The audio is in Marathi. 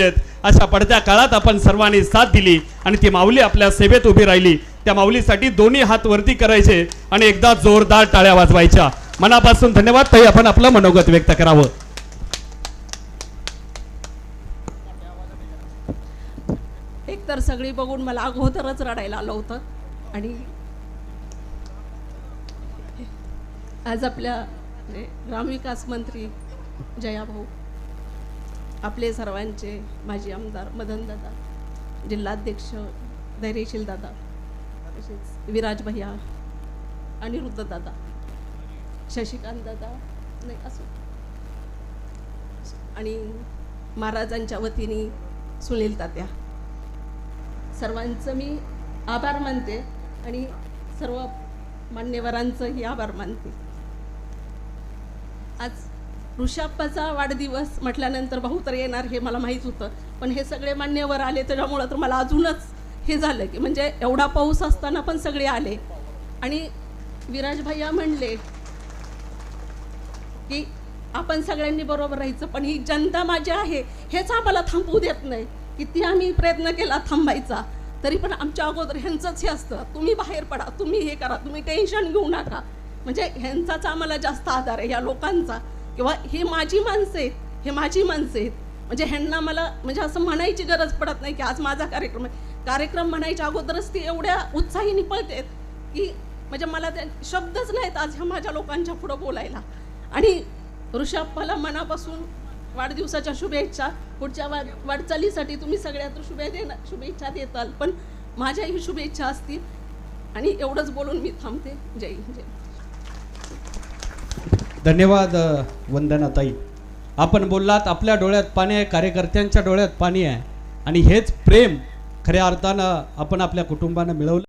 अशा पडत्या काळात आपण सर्वांनी साथ दिली आणि ती माऊली आपल्या सेवेत उभी राहिली. त्या माऊलीसाठी दोन्ही हात वरती करायचे आणि एकदा जोरदार टाळ्या वाजवायच्या. मनापासून धन्यवाद. ताई आपण आपलं मनोगत व्यक्त करावं. एक तर सगळी बघून मला अगोदरच रडायला आलं होतं. आणि आज आपल्या म्हणजे ग्रामविकास मंत्री जया भाऊ आपले सर्वांचे माजी आमदार मदनदादा जिल्हाध्यक्ष धैर्यशील दादा तसेच विराज भैया अनिरुद्ध दादा शशिकांत दादा नाही असो. आणि महाराजांच्या वतीने सुनील तात्या. सर्वांचं मी आभार मानते आणि सर्व मान्यवरांचंही आभार मानते. आज ऋषाप्पाचा वाढदिवस म्हटल्यानंतर भाऊ तर येणार हे मला माहीत होतं. पण हे सगळे मान्यवर आले त्याच्यामुळं तर मला अजूनच हे झालं की म्हणजे एवढा पाऊस असताना पण सगळे आले. आणि विराज भैया म्हणले की आपण सगळ्यांनी बरोबर राहायचं पण ही जनता माझी आहे हेच आम्हाला थांबवू देत नाही. किती आम्ही प्रयत्न केला थांबायचा तरी पण आमच्या अगोदर ह्यांचंच हे असतं. तुम्ही बाहेर पडा तुम्ही हे करा तुम्ही टेन्शन घेऊ नका. म्हणजे ह्यांचाच आम्हाला जास्त आधार आहे या लोकांचा. किंवा हे माझी माणसं आहेत हे माझी माणसं आहेत. म्हणजे ह्यांना मला म्हणजे असं म्हणायची गरज पडत नाही की आज माझा कार्यक्रम आहे. कार्यक्रम म्हणायच्या अगोदरच ती एवढ्या उत्साही पळतेत की म्हणजे मला त्या शब्दच नाहीत आज ह्या माझ्या लोकांच्या पुढं बोलायला. आणि ऋषभला मनापासून वाढदिवसाच्या शुभेच्छा पुढच्या वाढ वाटचालीसाठी तुम्ही सगळ्यात शुभे देणार शुभेच्छा देताल पण माझ्याही शुभेच्छा असतील. आणि एवढंच बोलून मी थांबते. जय जय धन्यवाद वंदनाताई आपण बोललात आपल्या डोळ्यात पाणी आहे कार्यकर्त्यांच्या डोळ्यात पाणी आहे. आणि हेच प्रेम खऱ्या अर्थानं आपण आपल्या कुटुंबानं मिळवलं.